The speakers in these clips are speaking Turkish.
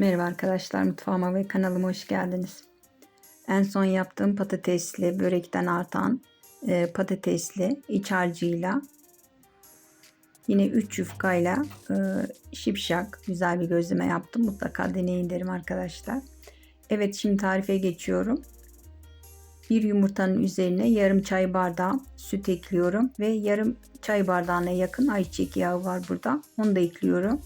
Merhaba arkadaşlar mutfağıma ve kanalıma hoş geldiniz. En son yaptığım patatesli börekten artan e, patatesli iç harcıyla yine 3 yufkayla e, şipşak güzel bir gözleme yaptım. Mutlaka deneyin derim arkadaşlar. Evet şimdi tarife geçiyorum. Bir yumurtanın üzerine yarım çay bardağı süt ekliyorum ve yarım çay bardağına yakın ayçiçek yağı var burada. Onu da ekliyorum.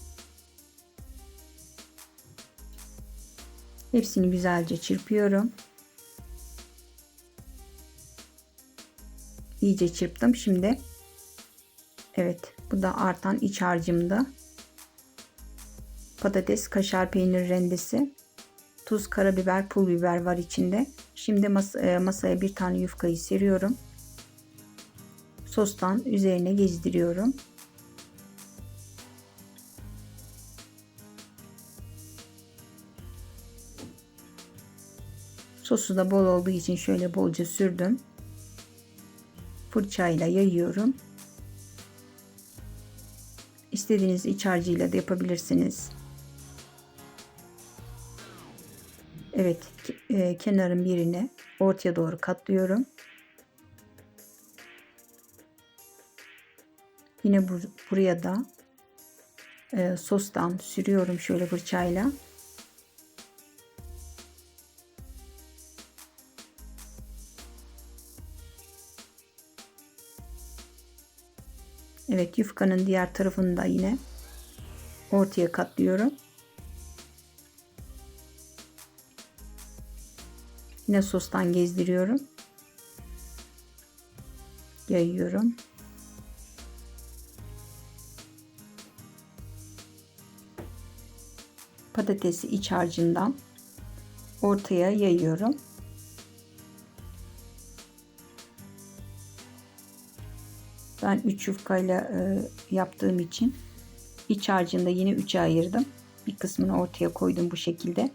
Hepsini güzelce çırpıyorum. İyice çırptım. Şimdi evet bu da artan iç harcımda. Patates, kaşar peynir rendesi, tuz, karabiber, pul biber var içinde. Şimdi mas e, masaya bir tane yufkayı seriyorum. Sostan üzerine gezdiriyorum. Sosu da bol olduğu için şöyle bolca sürdüm. Fırçayla yayıyorum. İstediğiniz iç harcıyla da yapabilirsiniz. Evet, e, kenarın birini ortaya doğru katlıyorum. Yine bur buraya da e, sostan sürüyorum şöyle fırçayla. Evet yufkanın diğer tarafını da yine ortaya katlıyorum. Yine sostan gezdiriyorum. Yayıyorum. Patatesi iç harcından ortaya yayıyorum. Ben 3 yufkayla e, yaptığım için iç harcında yine 3'e ayırdım. Bir kısmını ortaya koydum bu şekilde.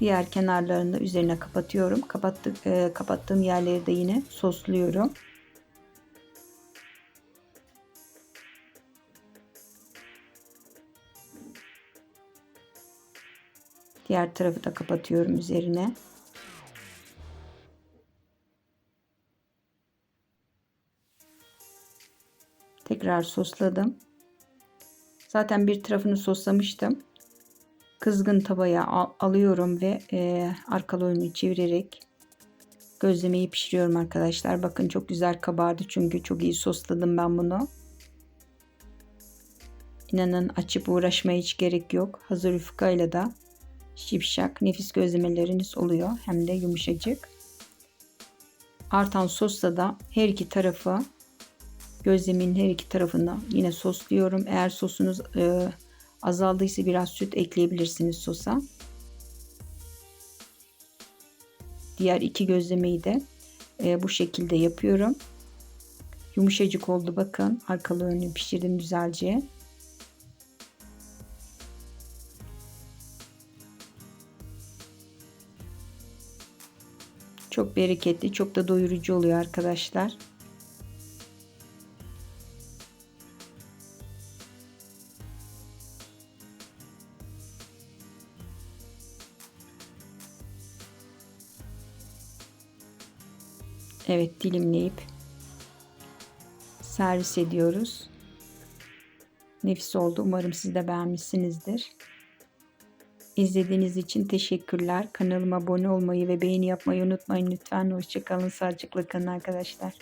Diğer kenarlarını da üzerine kapatıyorum. Kapattık, e, kapattığım yerleri de yine sosluyorum. Diğer tarafı da kapatıyorum üzerine. Tekrar sosladım. Zaten bir tarafını soslamıştım. Kızgın tavaya al alıyorum ve e, arkalı önünü çevirerek gözlemeyi pişiriyorum arkadaşlar. Bakın çok güzel kabardı çünkü çok iyi sosladım ben bunu. İnanın açıp uğraşmaya hiç gerek yok. Hazır yufkayla da şipşak nefis gözlemeleriniz oluyor. Hem de yumuşacık. Artan sosla da her iki tarafı Gözlemin her iki tarafını yine sosluyorum. Eğer sosunuz e, azaldıysa biraz süt ekleyebilirsiniz sosa. Diğer iki gözlemeyi de e, bu şekilde yapıyorum. Yumuşacık oldu bakın. Arkalı önlü pişirdim güzelce. Çok bereketli, çok da doyurucu oluyor arkadaşlar. Evet dilimleyip servis ediyoruz. Nefis oldu. Umarım siz de beğenmişsinizdir. İzlediğiniz için teşekkürler. Kanalıma abone olmayı ve beğeni yapmayı unutmayın lütfen. Hoşçakalın. Sağlıcakla kalın arkadaşlar.